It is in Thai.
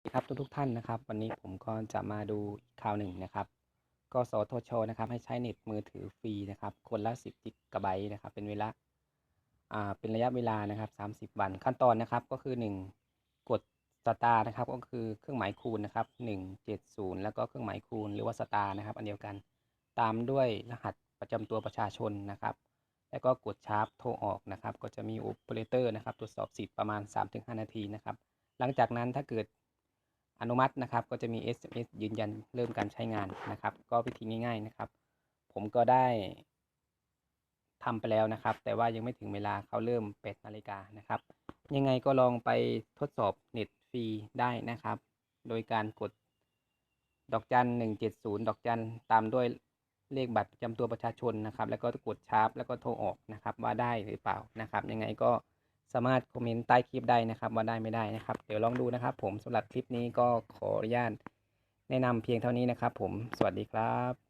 สวัสดีครับทุกทุกท่านนะครับ วันนี้ผมก็จะมาดูข่าวหนึ่งนะครับกสทชนะครับ ให้ใช้เน็ตมือถือฟรีนะครับ คนละ10กิกะไบต์นะครับ เป็นเวลาอ่าเป็นระยะเวลานะครับ30 วันขั้นตอนนะครับก็คือ 1 กดสตาร์นะครับ ก็คือเครื่องหมายคูณนะครับ170 แล้วก็เครื่องหมายคูณหรือว่าสตาร์นะครับ อันเดียวกันตามด้วยรหัสประจำตัวประชาชนนะครับ แล้วก็กดชาร์ปโทรออกนะครับ ก็จะมีโอเปอเรเตอร์นะครับตรวจสอบสิทธิ์ประมาณ 3-5 นาทีนะครับ หลังจากนั้นถ้าเกิด อนุมัตินะครับ ก็จะมี SMS ยืนยันเริ่มการใช้งานนะครับ ก็วิธีง่าย ๆนะครับ ผมก็ได้ทำไปแล้วนะครับ แต่ว่ายังไม่ถึงเวลาเขาเริ่ม8นาฬิกานะครับ ยังไงก็ลองไปทดสอบเน็ตฟรีได้นะครับ โดยการกดดอกจันหนึ่งเจ็ดศูนย์ดอกจันตามด้วยเลขบัตรประจำตัวประชาชนนะครับ แล้วก็กดชาร์ปแล้วก็โทรออกนะครับ ว่าได้หรือเปล่านะครับ ยังไงก็ สามารถคอมเมนต์ใต้คลิปได้นะครับว่าได้ไม่ได้นะครับ เดี๋ยวลองดูนะครับ ผมสำหรับคลิปนี้ก็ขออนุญาตแนะนำเพียงเท่านี้นะครับ ผมสวัสดีครับ